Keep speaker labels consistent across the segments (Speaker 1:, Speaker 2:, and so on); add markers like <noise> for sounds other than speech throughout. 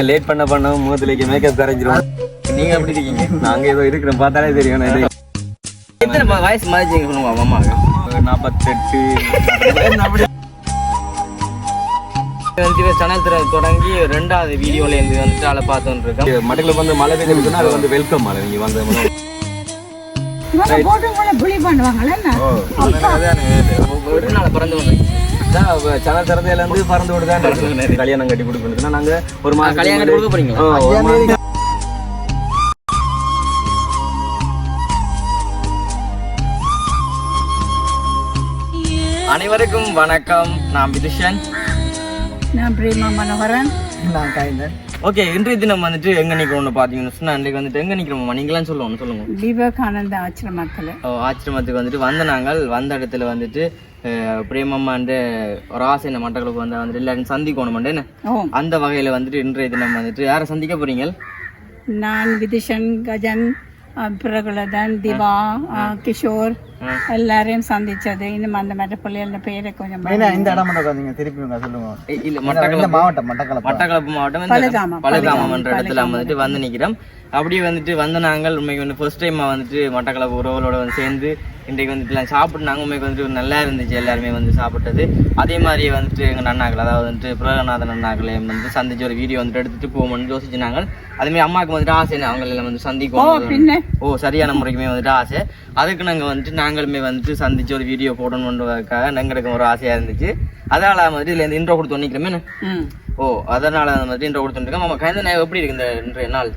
Speaker 1: Late பண்ண பண்ண முகத்துலேக்கு makeup கரைஞ்சிரும். நீங்க எப்படி இருக்கீங்க? நாங்க ஏதோ இருக்கிறோம் பார்த்தாலே தெரியும்.
Speaker 2: எத்தனை வயசு மாதிரி அம்மாவுக்கு.
Speaker 1: ஒரு நாற்பத்தெட்டு
Speaker 2: தொடங்கி ரெண்டாவது வீடியோல இருந்து வந்துட்டு அதை பார்த்துட்டு இருக்கேன்
Speaker 1: வந்து மழை பெய்யுதுன்னா அது வந்து வெல்கம் மழை. நீங்க வந்து
Speaker 3: இவங்க
Speaker 2: பிறந்து
Speaker 1: சேனல் திறந்தையில இருந்து பறந்து விடுதான் கல்யாணம் கட்டி கொடுக்கணும்னா நாங்க ஒரு மாசம்
Speaker 2: கல்யாணம் கட்டி கொடுக்க போறீங்களா? அனைவருக்கும் வணக்கம். நான் விதுஷன்
Speaker 3: நான் பிரேமா மனோகரன்.
Speaker 4: நான்
Speaker 2: ஓகே இன்றைய தினம் வந்துட்டு எங்க நிக்கிறோம்னு பாத்தீங்கன்னா சொன்னா இன்றைக்கு வந்துட்டு எங்க நிக்கிறோமா நீங்களாம் சொல்லுவோம் சொல்லுங்க.
Speaker 3: விவேகானந்த ஆசிரமத்தில்.
Speaker 2: ஓ, ஆசிரமத்துக்கு வந்துட்டு வந்த நாங்கள் வந்த இடத்துல வந்துட்டு பிரேமம்மாண்டு ஒரு ஆசை இந்த மட்டக்களுக்கு வந்து வந்துட்டு எல்லாரும் சந்திக்கணும் என்ன? அந்த வகையில வந்துட்டு இன்றைய தினம் வந்துட்டு யாரை சந்திக்க போறீங்க
Speaker 3: நான் விதிஷன் கஜன் பிரகுலதன் திவா கிஷோர் எல்லாரையும் சந்திச்சது. இன்னும் அந்த மாதிரி பிள்ளைகள பேரை கொஞ்சம்
Speaker 4: இந்த இடம் மட்டும் திருப்பி சொல்லுங்க.
Speaker 2: இல்ல மட்டக்களப்பு.
Speaker 4: மாவட்டம் மட்டக்களப்பு?
Speaker 2: மட்டக்களப்பு மாவட்டம்.
Speaker 3: பலகாமம்
Speaker 2: என்ற இடத்துல வந்துட்டு வந்து நிக்கிறோம். அப்படியே வந்துட்டு வந்த நாங்கள் உண்மைக்கு வந்து ஃபர்ஸ்ட் டைமா வந்துட்டு மட்டக்களப்பு உறவுகளோட வந்து சேர்ந்து இன்றைக்கு வந்துட்டு எல்லாம் சாப்பிட்டுனாங்க உண்மைக்கு வந்துட்டு நல்லா இருந்துச்சு. எல்லாருமே வந்து சாப்பிட்டது. அதே மாதிரியே வந்துட்டு எங்க அண்ணாக்கள் அதாவது வந்துட்டு பிரகநாதன் அண்ணாக்களையும் வந்து சந்திச்சு ஒரு வீடியோ வந்துட்டு எடுத்துட்டு போகணும்னு யோசிச்சுனாங்க அதுமாதிரி அம்மாவுக்கு வந்துட்டு ஆசை அவங்க எல்லாம் வந்து
Speaker 3: ஓ
Speaker 2: சந்திக்கும்
Speaker 3: பின்ன?
Speaker 2: ஓ சரியான முறைக்குமே வந்துட்டு ஆசை. அதுக்கு நாங்கள் வந்துட்டு நாங்களுமே வந்துட்டு சந்திச்சு ஒரு வீடியோ போடணுன்றதுக்காக எங்களுக்கு ஒரு ஆசையாக இருந்துச்சு. அதனால வந்துட்டு இதில் இந்த இன்ட்ரோ கொடுத்து நிற்கிறோமே ஓ அதனால வந்துட்டு இன்ட்ரோ கொடுத்துருக்கோம் ஆமாம் கயந்த நாள் எப்படி இருக்கு இந்த இன்றைய நாள்?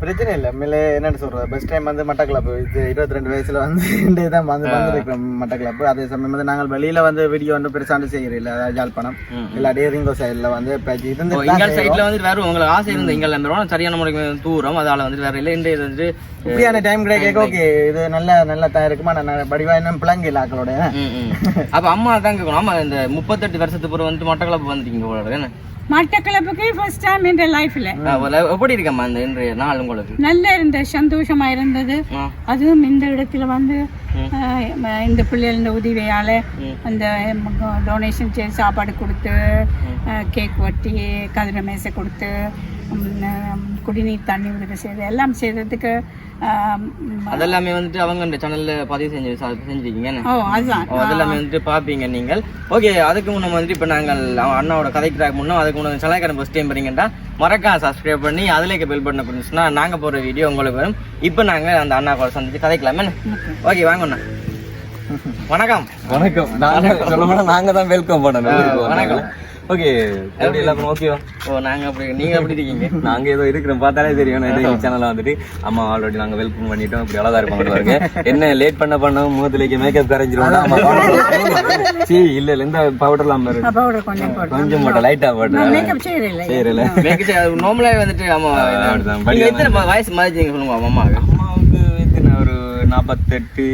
Speaker 4: பிரச்சனை இல்லை. மேலே என்னன்னு சொல்றது? பெஸ்ட் டைம் வந்து மட்டக்களப்பு. இது இருபத்தி ரெண்டு வயசுல வந்து <laughs> இந்த தான் வந்து வந்திருக்கிறோம் மட்டக்களப்பு. அதே சமயம் வந்து நாங்கள் வெளியில வந்து வீடியோ வந்து பெருசாண்டு செய்யறோம் அதாவது ஜாழ்ப்பாணம் இல்லாட்டி ரிங்கோ சைடில் வந்து இப்போ இருந்து
Speaker 2: எங்கள் சைடில் வந்துட்டு வேறு உங்களுக்கு ஆசை இருந்து எங்கள் நம்பரும் சரியான முறைக்கு தூரம். அதால வந்துட்டு வேற இல்லை. இன்றைய வந்துட்டு
Speaker 4: இப்படியான டைம் கிடைக்க ஓகே இது நல்ல நல்லா தான் இருக்குமா? நான் படிவா இன்னும் பிளங்க இல்லை
Speaker 2: ம். அப்ப அம்மா தான் கேட்கணும். ஆமா இந்த முப்பத்தெட்டு வருஷத்துக்கு பிறகு வந்துட்டு மட்டக்களப்பு வந்துட்டீங்க என்ன?
Speaker 3: மட்டக்களப்புக்கு ஃபர்ஸ்ட் டைம் என் லைஃப்ல
Speaker 2: எப்படி இருக்கம்மா இந்த இன்றைய நாள் உங்களுக்கு?
Speaker 3: நல்லா இருந்தது சந்தோஷமா இருந்தது. அதுவும் இந்த இடத்துல வந்து இந்த பிள்ளைகள உதவியால அந்த டொனேஷன் செய்து சாப்பாடு கொடுத்து கேக் வெட்டி கதிரை மேசை கொடுத்து குடிநீர் தண்ணி உதவி செய்து எல்லாம் செய்ததுக்கு
Speaker 2: அதெல்லாமே வந்துட்டு அவங்க சேனல்ல பதிவு செஞ்சு செஞ்சிருக்கீங்க?
Speaker 3: ஓ அதுதான்.
Speaker 2: அதெல்லாமே வந்துட்டு பார்ப்பீங்க நீங்கள். ஓகே அதுக்கு முன்ன வந்துட்டு இப்போ நாங்கள் அவன் அண்ணாவோட கதைக்கிறாக்கு முன்னே அதுக்கு முன்னே சலாய்க்காரன் ஃபஸ்ட் டைம் வரீங்கன்னா மறக்காம சப்ஸ்கிரைப் பண்ணி அதில் பெல் பட்டனை கொடுத்துச்சுன்னா நாங்கள் போடுற வீடியோ உங்களுக்கு வரும். இப்போ நாங்கள் அந்த அண்ணா கூட சந்திச்சு கதைக்கலாமே ஓகே. வாங்க அண்ணா. வணக்கம்.
Speaker 1: வணக்கம். நாங்க சொல்ல போனா நாங்க தான் வெல்கம் பண்ணணும்.
Speaker 2: வணக்கம்.
Speaker 1: ஓகே எப்படி எல்லாரும் ஓகேவா
Speaker 2: ஓ நாங்கள் அப்படி நீங்கள் எப்படி இருக்கீங்க? <laughs>
Speaker 1: நாங்க ஏதோ இருக்கிறோம் பார்த்தாலே தெரியும். நான் இந்த சேனல்ல வந்துட்டு அம்மா ஆல்ரெடி நாங்க வெல்கம் பண்ணிட்டோம். இப்படி அழகா இருப்பாங்க பாருங்க. என்ன லேட் பண்ண பண்ண முகத்துலேக்கு மேக்கப் கரைஞ்சிரும் ஆமா சீ இல்ல இல்ல இந்த பவுடர்லாம் பாரு.
Speaker 3: பவுடர் கொஞ்சம் போட்டு
Speaker 1: கொஞ்சம் மட்டும் லைட்டா போட்டு.
Speaker 3: மேக்கப் செய்யறதில்லை
Speaker 1: செய்யறல
Speaker 2: நார்மலாக வந்துட்டு ஆமாம். நீங்கள் எத்தனை வயசு மாதிரி சொல்லுங்க
Speaker 1: ஒரு நாற்பத்தெட்டு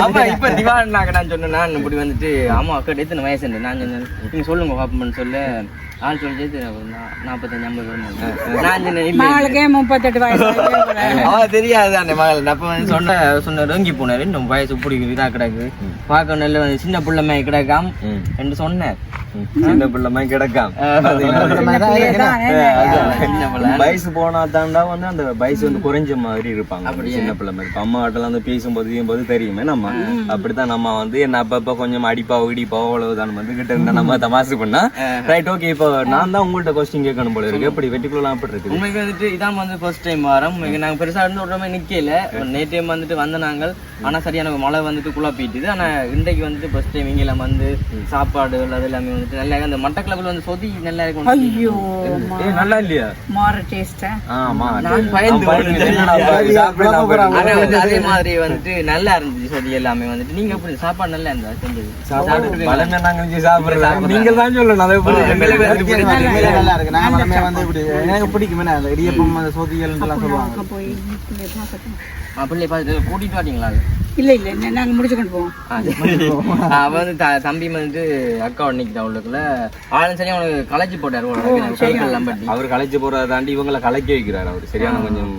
Speaker 2: ஆமா இப்ப திவானாக்க நான் சொன்னேன் இப்படி வந்துட்டு ஆமா அக்கா எத்தனை வயசு நான் சொன்னேன் நீங்க சொல்லுங்க பாப்போம்னு சொல்ல. ஆள் சொல்லிட்டு நாற்பத்தஞ்சு ஐம்பது
Speaker 3: மகளுக்கே முப்பத்தெட்டு வயசு
Speaker 2: தெரியாது அந்த மகள். அப்ப வந்து சொன்ன சொன்ன ரொங்கி போனாரு இன்னும் வயசு பிடிக்கும் இதா கிடக்கு. பார்க்க நல்ல சின்ன பிள்ளை மாதிரி கிடக்காம். என்று சொன்னேன்
Speaker 1: சின்ன பிள்ளை? மாதிரி கிடக்காம் வயசு போனா தாண்டா வந்து அந்த வயசு வந்து குறைஞ்ச மாதிரி இருப்பாங்க. அப்படி சின்ன பிள்ளை மாதிரி அம்மா கிட்ட வந்து பேசும்போது செய்யும்போது தெரியுமே நம்ம. அப்படித்தான் நம்ம வந்து என்ன அப்பப்ப கொஞ்சம் அடிப்பாவோ இடிப்பாவோ அவ்வளவுதான் வந்து கிட்ட இருந்தா நம்ம தமாசு பண்ணா. ரைட் ஓகே இப்போ நான் தான் உங்கள்ட்ட கொஸ்டின் கேட்கணும் போல இருக்கு. எப்படி வெட்டிக்குள்ள அப்படி இருக்குது?
Speaker 2: உண்மைக்கு வந்துட்டு இதான் வந்து ஃபர்ஸ்ட் டைம் வரோம். இங்க நாங்க பெருசா இருந்து விடுற மாதிரி நிக்கல. நேற்று டைம் வந்துட்டு வந்த நாங்கள். ஆனா சரியான மழை வந்துட்டு குழப்பிட்டுது ஆனா இன்றைக்கு வந்துட்டு ஃபர்ஸ்ட் டைம் இங்க வந்து சாப்பாடு அது எல்லாமே வந்துட்டு நல்லா அந்த மட்டக்கிழப்புல வந்து சொதி நல்லா இருக்கும்
Speaker 3: ஐயோ
Speaker 1: ஏ நல்லா இல்லையா?
Speaker 3: மாற டேஸ்டா
Speaker 1: ஆமா.
Speaker 2: நான் பயந்து
Speaker 1: சாப்பிடு, சாப்பிடு.
Speaker 2: அதே மாதிரி வந்துட்டு நல்லா இருந்துச்சு சொதி எல்லாமே வந்துட்டு. நீங்க எப்படி சாப்பாடு நல்லா இருந்தா செஞ்சது சாப்பிட்டு
Speaker 1: பழமே நாங்க இங்க சாப்பிடுறோம் நீங்க தான் சொல்லணும். அதை
Speaker 4: நல்லா இருக்கு. நான் வந்து இப்படி எனக்கு பிடிக்குமே நான். இடியப்பம் அந்த சோதிகள் எல்லாம் சொல்லுவாங்க.
Speaker 3: பிள்ளை
Speaker 2: பார்த்து கூட்டிட்டு வாட்டீங்களா?
Speaker 3: இல்ல இல்ல நாங்க முடிச்சு கொண்டு போவோம்.
Speaker 2: ஆ, சரி. ஆ, அவ வந்து த- தம்பி வந்துட்டு அக்கா நிக்கிட்டா உள்ளுக்குள்ள ஆளும் சரி அவனுக்கு களைச்சு போட்டாரு
Speaker 1: அவர் கலைச்சு போறதை தாண்டி இவங்களை கலைக்க வைக்கிறாரு அவர். சரியான கொஞ்சம்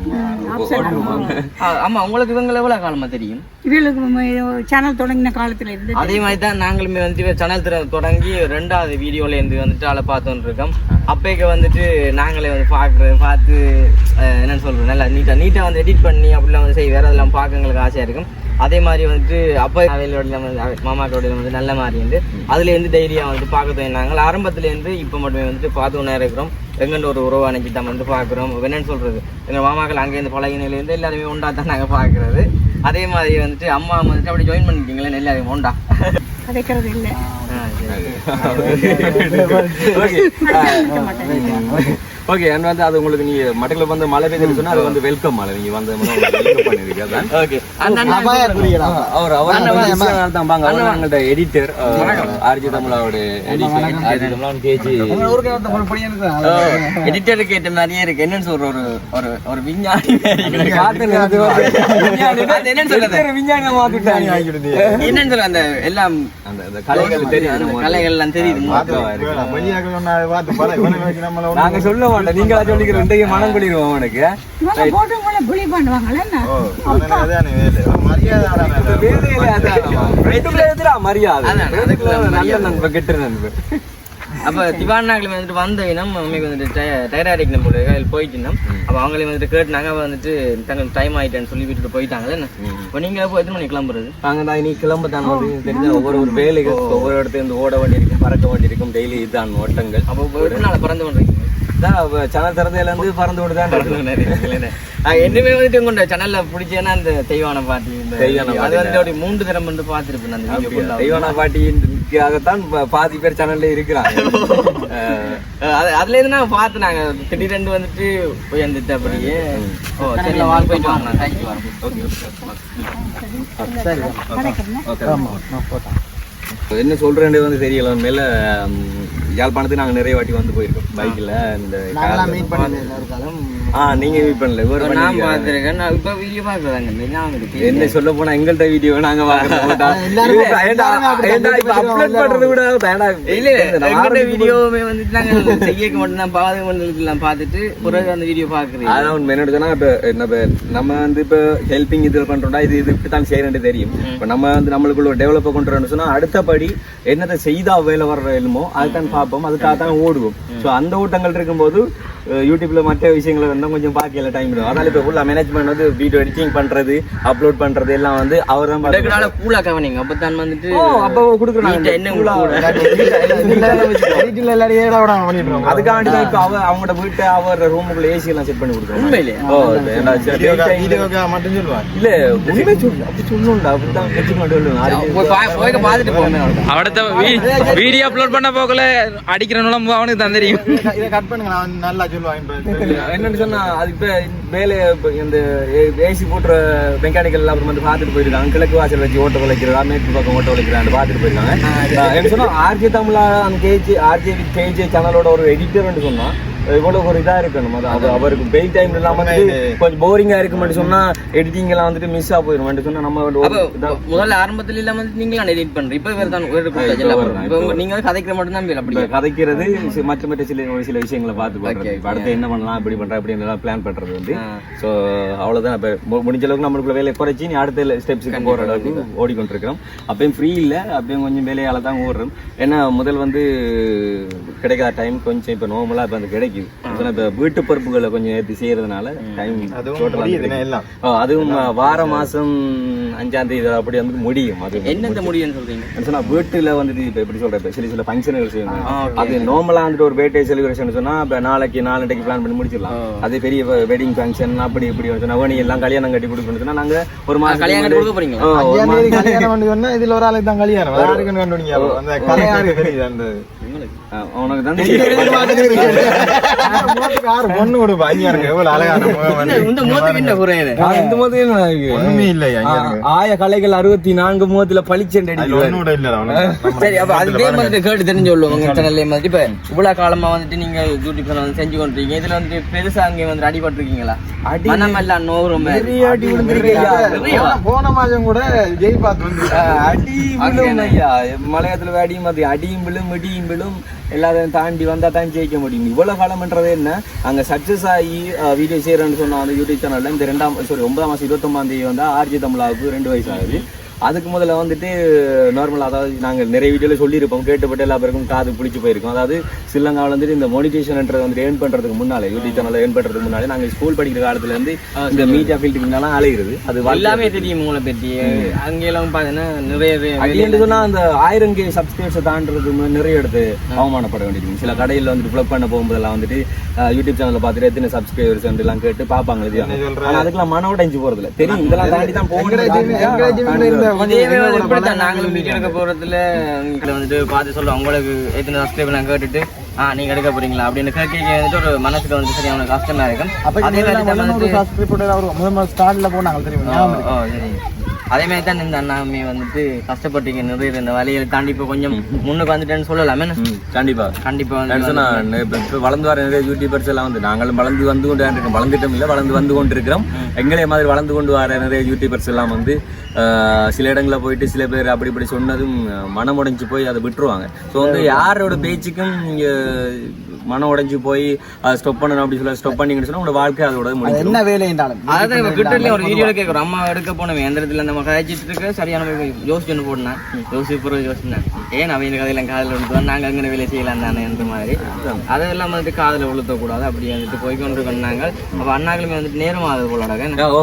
Speaker 2: ஆமா உங்களுக்கு இவங்களை எவ்வளவு காலமா தெரியும்?
Speaker 3: இவங்களுக்கு சேனல் தொடங்கின காலத்துல இருந்து
Speaker 2: அதே மாதிரி தான் நாங்களுமே வந்துட்டு சேனல் தொடங்கி ரெண்டாவது வீடியோல இருந்து வந்துட்டு ஆளை பார்த்துட்டு இருக்கோம். அப்பேக்கு வந்துட்டு நாங்களே வந்து பார்க்குறது பார்த்து என்னன்னு சொல்றது நல்லா நீட்டாக நீட்டாக வந்து எடிட் பண்ணி அப்படிலாம் வந்து செய் வேற அதெல்லாம் பார்க்க எங்களுக்கு ஆசையாக இருக்கும். அதே மாதிரி வந்துட்டு அப்போ அவையிலோட வந்து அவ- மாமாக்கோட வந்து நல்ல மாதிரி இருந்து அதுலேருந்து தைரியம் வந்து பார்க்க தோணினாங்க ஆரம்பத்துலேருந்து இப்போ மட்டுமே வந்துட்டு பார்த்து ஒன்றா இருக்கிறோம். எங்கன்னு ஒரு உறவு அன்னைக்கு தான் வந்து பார்க்குறோம். என்னன்னு சொல்றது? எங்கள் மாமாக்கள் அங்கேருந்து பழகினிலேருந்து எல்லாருமே ஒன்றா தான் நாங்கள் பார்க்குறது. அதே மாதிரி வந்துட்டு அம்மா வந்துட்டு அப்படி ஜாயின் பண்ணிட்டீங்களே எல்லாரும் ஒன்றா?
Speaker 3: கதைக்கிறது இல்ல. <laughs> <laughs> <laughs>
Speaker 1: ஓகே அண்ட் வந்து அது உங்களுக்கு நீங்க மட்டக்களப்பு வந்து மழை பெய்யுதுன்னு சொன்னா அது வந்து வெல்கம் மழை. நீங்க வந்து வெல்கம் பண்ணிருக்கீங்க. அதான்.
Speaker 2: ஓகே அந்த
Speaker 1: அவர் அவர் தான் பாங்க அவர் எங்கள்ட்ட எடிட்டர் ஆர்ஜி தமிழாவோட எடிட்டர் ஆர்ஜி தமிழான் கேஜி
Speaker 2: எடிட்டருக்கு ஏற்ற மாதிரியே இருக்கு. என்னன்னு சொல்ற ஒரு ஒரு ஒரு விஞ்ஞானி என்னன்னு சொல்றது?
Speaker 1: விஞ்ஞானி
Speaker 2: என்னன்னு சொல்ற? அந்த எல்லாம்
Speaker 1: அந்த கலைகள் தெரியும்
Speaker 2: கலைகள் எல்லாம் தெரியுது.
Speaker 1: நாங்க சொல்ல மாட்டோம் நீங்களா சொல்லிக்கிற ரெண்டையும் மனம் கொள்ளிடுவோம் அவனுக்கு மரியாதை கெட்ட
Speaker 2: அப்ப திவானாக்கள் வந்துட்டு வந்த இனம் அம்மைக்கு வந்துட்டு டைராடிக் நம்ம அதில் போயிட்டு இருந்தோம் அப்ப அவங்களே வந்துட்டு கேட்டுனாங்க வந்துட்டு தங்க டைம் ஆயிட்டேன்னு சொல்லி விட்டுட்டு போயிட்டாங்களே என்ன? இப்போ நீங்க எப்போ எத்தனை மணிக்கு கிளம்புறது?
Speaker 1: நாங்க தான் நீ கிளம்ப தான் தெரிஞ்ச ஒவ்வொரு ஒரு வேலைகள் ஒவ்வொரு இடத்துல இருந்து ஓட வேண்டி இருக்கும் பறக்க வேண்டி இருக்கும் டெய்லி இதுதான் ஓட்டங்கள்.
Speaker 2: அப்போ எத்தனை நாள் பறந்து பண்றீங்க
Speaker 1: தான் சேனல் திறந்தையில இருந்து பறந்து விட்டு தான்
Speaker 2: என்னமே வந்துட்டு உங்களோட சேனல்ல பிடிச்சேன்னா அந்த தெய்வான பாட்டி இந்த
Speaker 1: தெய்வான.
Speaker 2: அது வந்து அப்படி மூன்று தரம் வந்து பார்த்துருப்பேன் அந்த
Speaker 1: தெய்வானா பாட்டிக்காகத்தான் பாதி பேர் சேனல்ல இருக்கிறாங்க.
Speaker 2: அதுல இருந்து நான் பார்த்து நாங்க திடீரெண்டு வந்துட்டு போய் வந்துட்டு அப்படியே ஓ சரி வாழ் போயிட்டு வாங்க நான் தேங்க்யூ வரேன்.
Speaker 1: என்ன சொல்றேன்னு வந்து தெரியல. மேல யாழ்ப்பாணத்துக்கு நாங்க நிறைய வாட்டி வந்து போயிருக்கோம். பைக்ல இந்த ஆ நீங்க மீட் பண்ணல இவர்
Speaker 2: நான். பார்த்துருக்கேன். நான் இப்போ வீடியோ
Speaker 1: என்ன சொல்ல போனா எங்கள்ட்ட வீடியோ நாங்க
Speaker 2: வீடியோவுமே <laughs> வந்துட்டு நாங்க செய்யக்கு மட்டும் தான் பாதை மண்டலத்துலாம் பார்த்துட்டு பிறகு அந்த வீடியோ பாக்குறேன்
Speaker 1: அதான் உண்மை. என்ன சொன்னா இப்ப என்ன நம்ம வந்து இப்ப ஹெல்பிங் இது பண்றோம்டா இது இது செய்யறேன் தெரியும். இப்ப நம்ம வந்து நம்மளுக்குள்ள ஒரு டெவலப் பண்றோம்னு சொன்னா அடுத்தபடி என்னத்தை செய்தா வேலை வர்ற இல்லமோ அதுதான் பார்ப்போம். அதுக்காக தான் ஓடுவோம் சோ அந்த ஓட்டங்கள் இருக்கும்போது யூடியூப்ல மற்ற விஷயங்களை வந்து கொஞ்சம் பார்க்கல டைம் இருக்கும் அதனால இப்ப ஃபுல்லா மேனேஜ்மெண்ட் வந்து வீடியோ எடிட்டிங் பண்றது அப்லோட் பண்றது எல்லாம் வந்து அவர் தான்.
Speaker 2: இடக்குனால கூலா கவனிங்க. அப்பதான் வந்துட்டு
Speaker 1: ஓ அப்ப கொடுக்குறோம்
Speaker 2: நீட்டா என்ன கூட
Speaker 1: அதுக்காக வேண்டி தான் இப்ப அவ அவங்களோட வீட்டை அவர் ரூமுக்குள்ள ஏசி எல்லாம் செட் பண்ணி கொடுக்குறோம்
Speaker 2: உண்மையிலே?
Speaker 1: ஓ ஏன்னா இல்ல உண்மை சொல்லு. அப்படி சொல்லணும்டா. அப்படிதான் மட்டும்
Speaker 2: பா- போய் பார்த்துட்டு போங்க.
Speaker 5: அவடத்த வீடியோ அப்லோட் பண்ண போகல அடிக்கிற நுழம்பு அவனுக்கு தான் தெரியும்.
Speaker 1: என்னன்னு சொன்னா அது இப்ப வேலை இப்ப இந்த ஏசி போட்டுற மெக்கானிக்கல் அப்புறம் வந்து பாத்துட்டு போயிருக்காங்க. கிழக்கு வாசல் வச்சு ஓட்ட உழைக்கிறதா மேற்கு பக்கம் ஓட்ட உழைக்கிறான்னு பாத்துட்டு போயிருக்காங்க. என்ன சொன்னா ஆர்ஜே தமிழா அந்த கேஜி ஆர்ஜே கேஜே சேனலோட ஒரு எடிட்டர்னு சொன்னா இவ்வளவு ஒரு இதா இருக்கணும். அது அது அவருக்கு பெய் டைம் இல்லாம வந்து கொஞ்சம் போரிங்கா இருக்குமென்னு சொன்னா எடிட்டிங் எல்லாம் வந்துட்டு மிஸ் ஆ போயிரும் சொன்னா நம்ம
Speaker 2: முதல்ல ஆரம்பத்துல இல்லாம வந்து நீங்களும் எடிட் பண்றீங்க. இப்ப வேற தான் நீங்க வந்து கதைக்கிற மட்டும் தான் அப்படி
Speaker 1: கதைக்கிறது மற்ற மற்ற சில ஒரு சில விஷயங்களை பார்த்து பண்றது. இப்ப அடுத்து என்ன பண்ணலாம் இப்படி பண்றா இப்படி எல்லாம் பிளான் பண்றது வந்து. சோ அவ்வளவுதான். இப்ப முடிஞ்ச அளவுக்கு நம்மளுக்குள்ள வேலையை குறைச்சி நீ அடுத்த ஸ்டெப்ஸுக்கு போற அளவுக்கு ஓடிக்கொண்டிருக்கிறோம். அப்பயும் ஃப்ரீ இல்ல. அப்பயும் கொஞ்சம் வேலையால தான் ஓடுறோம். ஏன்னா முதல் வந்து கிடைக்காத டைம் கொஞ்சம் இப்ப நார்மலா இப்ப அந்த கிடைக்குது ஆனா இப்ப வீட்டு பொறுப்புகளை கொஞ்சம் ஏற்றி செய்யறதுனால டைம் அதுவும் வார மாசம் அஞ்சாம் தேதி அப்படி வந்து முடியும். அது
Speaker 2: என்னென்ன முடியும்னு சொல்றீங்க?
Speaker 1: என்ன சொன்னா வீட்டுல வந்துட்டு இப்ப எப்படி சொல்ற இப்ப சில சில ஃபங்க்ஷன்கள் செய்வாங்க. அது நார்மலா வந்துட்டு ஒரு பர்த்டே செலிப்ரேஷன் சொன்னா இப்ப நாளைக்கு நாளைக்கு பிளான் பண்ணி முடிச்சிடலாம். அதே பெரிய வெட்டிங் ஃபங்க்ஷன் அப்படி இப்படி சொன்னா வேணி எல்லாம் கல்யாணம் கட்டி கொடுக்கணும் சொன்னா நாங்க ஒரு மாசம்
Speaker 2: கல்யாணம் கட்டி கொடுக்க போறீங்க
Speaker 4: இதுல ஒரு ஆளுக்கு தான் கல்யாணம். கண்டுபிடிங்க அந்த கலையாரு தெரியுது அந்த
Speaker 1: உனக்கு தான்
Speaker 4: பொண்ணு ஐயா இருக்கு. எவ்வளவு.
Speaker 2: இந்த என்ன குறையுது
Speaker 1: இந்த?
Speaker 4: ஒண்ணுமே இல்லை
Speaker 1: ஆய கலைகள் அறுபத்தி நான்கு முகத்துல பளிச்செண்டு.
Speaker 2: சரி அப்ப அது மாதிரி கேட்டு தெரிஞ்சு உங்க சேனல்ல மாதிரி. இப்ப இவ்வளவு காலமா வந்துட்டு நீங்க யூடியூப் சேனல் வந்து செஞ்சு கொண்டிருக்கீங்க. இதுல வந்து பெருசா அங்க வந்து அடிபட்டிருக்கீங்களா
Speaker 1: அடி-
Speaker 2: மனம் எல்லாம் நோறு
Speaker 1: நிறைய அடி விழுந்திருக்கையா?
Speaker 4: போன- மாதம் கூட ஜெய் பார்த்து வந்து
Speaker 1: அடி விழும் ஐயா. மலையாளத்துல அடியும் அது அடியும் விழும் இடியும் விழும். எல்லாத்தையும் தாண்டி வந்தால் தான் ஜெயிக்க முடியும். இவ்வளோ காலம்ன்றது என்ன? அங்க சக்ஸஸ் ஆகி வீடியோ செய்யறேன்னு சொன்ன அந்த யூடியூப் சேனல்ல இந்த ரெண்டாம் சாரி ஒன்பதாம் மாதம் இருபத்தொன்பதாம் தேதி வந்து ஆர்ஜி தமிழாவுக்கு ரெண்டு வயசு ஆகுது. அதுக்கு முதல்ல வந்துட்டு நார்மலா அதாவது நாங்க நிறைய வீடியோல சொல்லியிருப்போம் கேட்டுப்பட்டு எல்லா பேருக்கும் காது பிடிச்சி போயிருக்கோம். அதாவது ஸ்ரீலங்காவில் வந்துட்டு இந்த மோனிடேஷன்ன்றது வந்து ஏர்ன் பண்றதுக்கு முன்னாலே யூடியூப் சேனல்ல ஏர்ன் பண்றதுக்கு முன்னாலே நாங்க ஸ்கூல் படிக்கிற காலத்துல இருந்து இந்த மீடியா ஃபீல்டுக்கு முன்னாலாம் அலைகிறது அது
Speaker 2: எல்லாமே தெரியும் உங்களை பத்தி. அங்க எல்லாம் பாத்தீங்கன்னா நிறைய
Speaker 1: அடின்னு சொன்னா அந்த ஆயிரம் கே சப்ஸ்கிரைபர்ஸ் தாண்டறது மு- நிறைய எடுத்து அவமானப்பட வேண்டியது. சில கடையில வந்துட்டு ஃபிளப் பண்ண போகும்போதெல்லாம் வந்துட்டு யூடியூப் சேனல்ல பார்த்துட்டு எத்தனை சப்ஸ்கிரைபர்ஸ் எல்லாம் கேட்டு பார்ப்பாங்க இது ஆனா அதுக்கெல்லாம் மன உடைஞ்சு போறது இல்ல தெரியும். இதெல்லாம் தாண்டி தான்
Speaker 2: வேலை இப்படித்தான் நாங்களும் வீடியோ எடுக்க போறதுல உங்களை வந்துட்டு பார்த்து சொல்லுவோம் உங்களுக்கு எத்தனை சப்ஸ்கிரைப் நான் கேட்டுட்டு ஆ நீங்க எடுக்க போறீங்களா அப்படின்னு கேட்க வந்துட்டு ஒரு மனசுக்கு வந்து சரியான கஷ்டமா இருக்கும். அதே மாதிரி
Speaker 4: ஸ்டார்ட்ல போனாங்க தெரியுமா? ஞாபகம் இருக்கு.
Speaker 2: ஓ, சரி. அதே மாதிரி தான் இந்த அண்ணாமே வந்துட்டு கஷ்டப்பட்டீங்க நிறைய இந்த வழியை தாண்டி இப்போ கொஞ்சம் முன்னுக்கு வந்துட்டேன்னு சொல்லலாமே
Speaker 1: ம், கண்டிப்பா
Speaker 2: கண்டிப்பா
Speaker 1: நான்
Speaker 2: வந்து
Speaker 1: இப்ப வளர்ந்து வர நிறைய யூடியூபர்ஸ் எல்லாம் வந்து நாங்களும் வளர்ந்து வந்து கொண்டு இருக்கோம் வளர்ந்துட்டும் இல்ல வளர்ந்து வந்து கொண்டு இருக்கிறோம் எங்களே மாதிரி வளர்ந்து கொண்டு வர நிறைய யூடியூபர்ஸ் எல்லாம் வந்து சில இடங்களில் போயிட்டு சில பேர் அப்படி இப்படி சொன்னதும் மனம் உடைஞ்சு போய் அதை விட்டுருவாங்க ஸோ வந்து யாரோட பேச்சுக்கும் நீங்க மனம் உடைஞ்சு போய் அதை ஸ்டாப் பண்ணணும் அப்படி சொல்ல ஸ்டாப் பண்ணீங்கன்னு சொன்னா உங்களோட வாழ்க்கை அதோட
Speaker 4: அது
Speaker 1: முடிஞ்சிடும்
Speaker 4: என்ன வேலை என்றாலும்
Speaker 2: அதான் இப்போ கிட்டலே ஒரு வீடியோல கேட்குறோம் அம்மா எடுக்க போனோம் எந்த இடத்துல நம்ம கழிச்சிட்டு இருக்க சரியான யோசிச்சு போடணும் யோசிச்சு பிறகு யோசிச்சேன்? ஏன் அவன் இந்த கதையெல்லாம் காதில் விழுத்துவோம் நாங்கள் அங்கே வேலை செய்யலாம் தானே அந்த மாதிரி. அதெல்லாம் வந்துட்டு காதில் விழுத்தக்கூடாது. அப்படி வந்துட்டு போய்க்கொண்டு பண்ணாங்க அப்போ அண்ணாக்களுமே வந்துட்டு நேரம் ஆகுது போலாடாங்க
Speaker 1: ஓ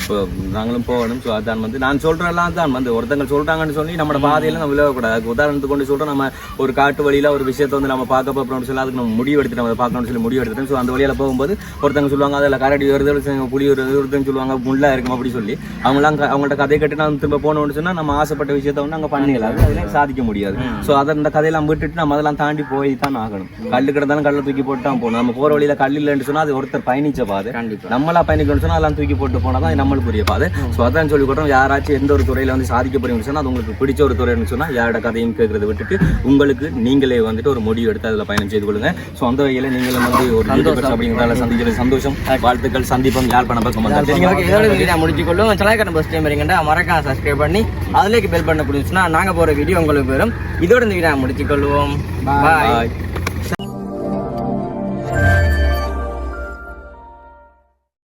Speaker 1: இப்போ நாங்களும் போகணும். ஸோ அதான் வந்து நான் சொல்றதெல்லாம் தான் வந்து. ஒருத்தங்க சொல்றாங்கன்னு சொல்லி நம்ம பாதையில நம்ம விலகக்கூடாது. உதாரணத்துக்கு கொண்டு சொல்றோம். நம்ம ஒரு காட்டு வழியில ஒரு விஷயத்தை வந்து நம்ம பார்க்க போறோம்னு சொல்லி அதுக்கு நம்ம முடிவு எடுத்து நம்ம பார்க்கணும்னு சொல்லி முடிவு எடுத்துட்டோம். ஸோ அந்த வழியில போகும்போது ஒருத்தங்க சொல்லுவாங்க அதில் கரடி வருது புலி வருது ஒருத்தங்க சொல்லுவாங்க முள்ளா இருக்கும் அப்படி சொல்லி. அவங்களாம் அவங்கள்ட்ட கதை கேட்டு நான் திரும்ப போனோம்னு சொன்னா நம்ம ஆசைப்பட்ட விஷயத்தை வந்து அங்கே பண்ணிடலாம். அதில் சாதிக்க முடியாது. ஸோ அதை அந்த கதையெல்லாம் விட்டுட்டு நம்ம அதெல்லாம் தாண்டி போய் தான் ஆகணும். கல்லு கிடந்தாலும் கல்லை தூக்கி போட்டு தான் போகணும். நம்ம போற வழியில கல் இல்லைன்னு சொன்னா அது ஒருத்தர் பயணிச்ச பாதை. நம்மளா பயணிக்கணும்னு சொன்னா அதெல்லாம் தூக்கி போட்டு போனா தான் நம்மளுக்கு புரிய பாது. ஸோ அதான் சொல்லி கொடுறோம் யாராச்சும் எந்த ஒரு துறையில வந்து சாதிக்க போறீங்கன்னு சொன்னா அது உங்களுக்கு பிடிச்ச ஒரு துறைன்னு சொன்னா யாரோட கதையும் கேட்கறத விட்டுட்டு உங்களுக்கு நீங்களே வந்துட்டு ஒரு முடிவு எடுத்து அதுல பயணம் செய்து கொள்ளுங்க ஸோ அந்த வகையில நீங்களும் வந்து ஒரு யூடியூபர்ஸ் அப்படிங்கிறதால சந்திக்கிறது சந்தோஷம். வாழ்த்துக்கள் சந்திப்போம். பக்கம் வந்தால்
Speaker 2: சரிங்க ஓகே இதோட வீடியோ முடிச்சுக்கொள்ளும். சலாய்க்கடன் பஸ் டைம் வரீங்கண்டா மறக்காம சப்ஸ்கிரைப் பண்ணி அதுலேக்கு பெல் பண்ண பிடிச்சுன்னா நாங்கள் போகிற வீடியோ உங்களுக்கு வரும். இதோட இந்த வீடியோ முடிச்சுக்கொள்வோம்.
Speaker 1: பாய்